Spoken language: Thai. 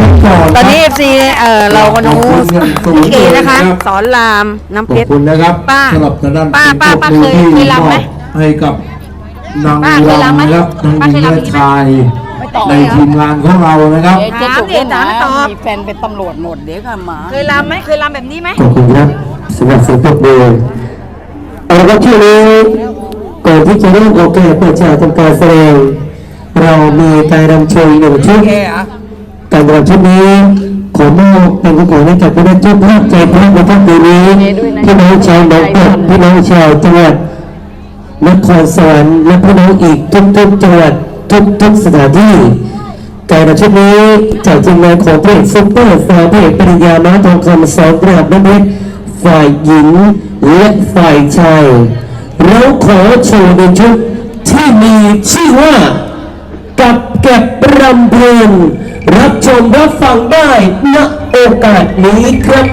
กันก่อนตอนนี้เอฟซีเออเราก็ดูลิเกนะคะ สอนรามน้ำขเพอบชรคุณนะครับป้าสำหรับทางด้านป้าป้าป้าผู้เคยที่เคยรำไหมอบให้กับนางป้าเคยรำไหมรำนะครับนางป้าหญิเคงยรำและไหมชายในทีมงานของเรานะครับเจ๊จุกเนี่ยถามดินะถามตอบมีแฟนเป็นตำรวจหมดเดี๋ยวก็มาเคยรำไหมเคยรำแบบนี้ไหมขอบคุณครับสำหรับเสียงปรบมือเอาละครับช่วงนี้ก่อนที่จะเริ่มโอกาสเปิดฉากทำการแสดงเรามีการรำโชว์อีกหนึ่งชุด การรำชุดนี้ขอมอบเป็นของขวัญให้กับพี่น้องเจ้าภาพใจพระในค่ำคืนนี้พี่น้องชาวหนองเพี่น้องชาวจังหวัดนครสวรรค์และพี่น้องอีกทุกๆจังหวัดทุกๆสถานที่การรำชุดนี้จากทีมงานของพระเอกซุปเปอร์สตาร์พระเอกปริญญาม้าทองคำสองกราบน้ำเพชรฝ่ายหญิงและฝ่ายชายเราขอโชว์ในชุดที่มีชื่อว่ากับ เก็บรำเพลินรับชมรับฟังได้ณโอกาสนี้ครับ